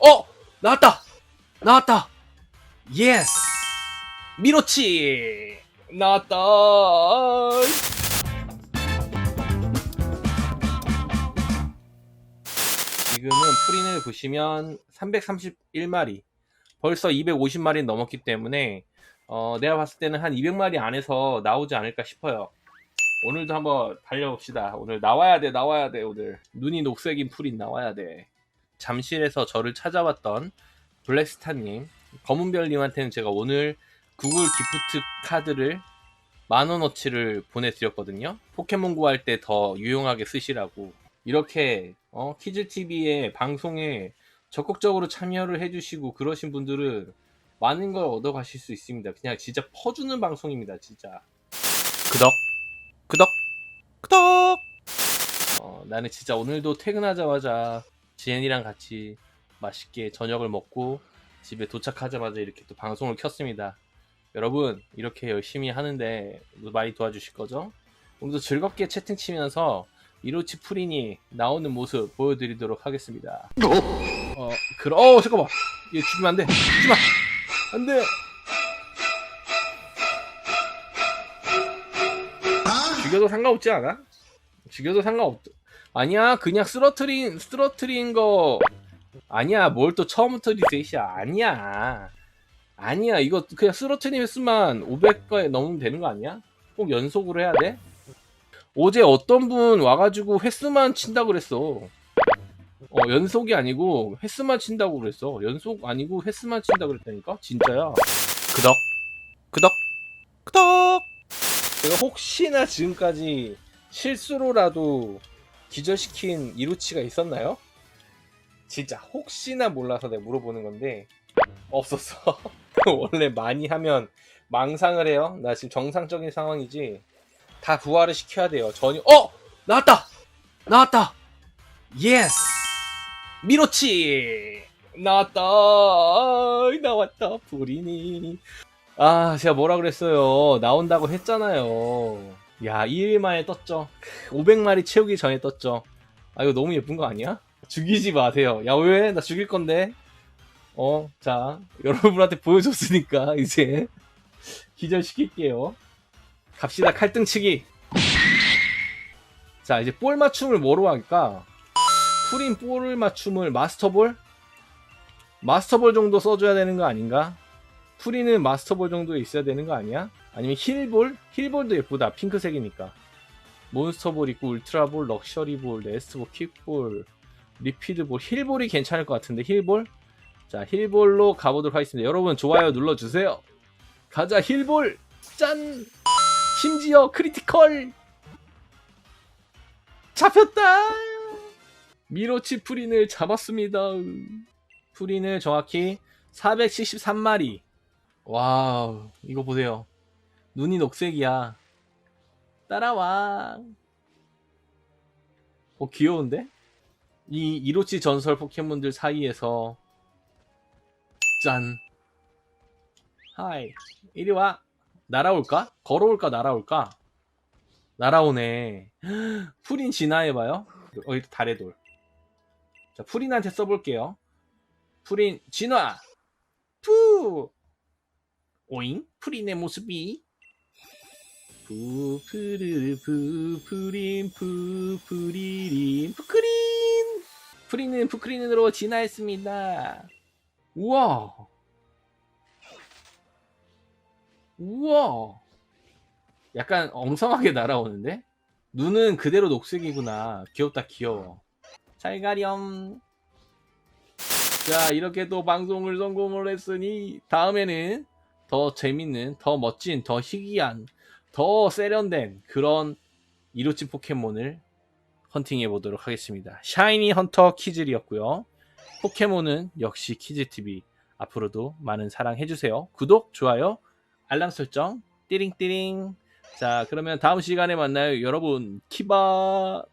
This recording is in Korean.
어! 나왔다! 나왔다! 예스! 미로치! 나왔다! 지금은 프린을 보시면 331마리 벌써 250마리 넘었기 때문에 어, 내가 봤을 때는 한 200마리 안에서 나오지 않을까 싶어요. 오늘도 한번 달려봅시다. 오늘 나와야 돼, 나와야 돼, 오늘. 눈이 녹색인 프린 나와야 돼. 잠실에서 저를 찾아왔던 블랙스타님, 검은별님한테는 제가 오늘 구글 기프트 카드를 만원어치를 보내드렸거든요. 포켓몬 구할 때 더 유용하게 쓰시라고. 이렇게, 어, 키즈TV의 방송에 적극적으로 참여를 해주시고 그러신 분들은 많은 걸 얻어가실 수 있습니다. 그냥 진짜 퍼주는 방송입니다, 진짜. 구독, 구독, 구독! 어, 나는 진짜 오늘도 퇴근하자마자 지엔이랑 같이 맛있게 저녁을 먹고 집에 도착하자마자 이렇게 또 방송을 켰습니다. 여러분, 이렇게 열심히 하는데 많이 도와주실 거죠? 오늘도 즐겁게 채팅 치면서 이로치 프린이 나오는 모습 보여드리도록 하겠습니다. 어, 그럼, 어, 잠깐만. 얘 죽이면 안 돼. 죽지 마. 안 돼. 죽여도 상관없지 않아? 죽여도 상관없. 아니야, 그냥 쓰러트린, 쓰러트린 거. 아니야, 뭘 또 처음부터 리셋이야. 아니야. 아니야, 이거 그냥 쓰러트린 횟수만 500개 넘으면 되는 거 아니야? 꼭 연속으로 해야 돼? 어제 어떤 분 와가지고 횟수만 친다고 그랬어. 어, 연속이 아니고 횟수만 친다고 그랬어. 연속 아니고 횟수만 친다고 그랬다니까? 진짜야. 구독, 구독, 구독! 제가 혹시나 지금까지 실수로라도 기절시킨 이루치가 있었나요? 진짜 혹시나 몰라서 내가 물어보는 건데 없었어. 원래 많이 하면 망상을 해요. 나 지금 정상적인 상황이지. 다 부활을 시켜야 돼요. 전혀 어 나왔다 나왔다 예스 미로치 나왔다 나왔다 불이니 아 제가 뭐라 그랬어요 나온다고 했잖아요 야 2일 만에 떴죠. 500마리 채우기 전에 떴죠. 아 이거 너무 예쁜 거 아니야? 죽이지 마세요. 야 왜? 나 죽일 건데. 어 자 여러분한테 보여줬으니까 이제 기절시킬게요. 갑시다 칼등치기. 자 이제 볼 맞춤을 뭐로 할까? 프린 볼을 맞춤을 마스터볼? 마스터볼 정도 써줘야 되는 거 아닌가 프린은 마스터볼 정도 있어야 되는 거 아니야? 아니면 힐볼? 힐볼도 예쁘다. 핑크색이니까. 몬스터볼 있고 울트라볼 럭셔리볼 레스트볼 킥볼 리피드볼 힐볼이 괜찮을 것 같은데 힐볼? 자 힐볼로 가보도록 하겠습니다. 여러분 좋아요 눌러주세요. 가자 힐볼! 짠! 심지어 크리티컬! 잡혔다! 미로치 프린을 잡았습니다. 프린을 정확히 473마리 와우 이거 보세요 눈이 녹색이야 따라와 어 귀여운데? 이 이로치 전설 포켓몬들 사이에서 짠 하이 이리 와 날아올까? 걸어올까? 날아올까? 날아오네. 프린 진화해봐요. 어, 이 달의 돌. 자, 프린한테 써볼게요. 프린 진화! 푸! 오잉? 프린의 모습이? 푸프르르 푸프린 푸프리린 푸크린! 프린은 푸크린으로 진화했습니다. 우와! 우와 약간 엉성하게 날아오는데 눈은 그대로 녹색이구나 귀엽다 귀여워 잘 가렴 자 이렇게 또 방송을 성공을 했으니 다음에는 더 재밌는 더 멋진 더 희귀한 더 세련된 그런 이로치 포켓몬을 헌팅해 보도록 하겠습니다. 샤이니 헌터 키즐이었고요. 포켓몬은 역시 키즈TV 앞으로도 많은 사랑 해주세요. 구독 좋아요 알람 설정 띠링띠링. 자 그러면 다음 시간에 만나요. 여러분 키바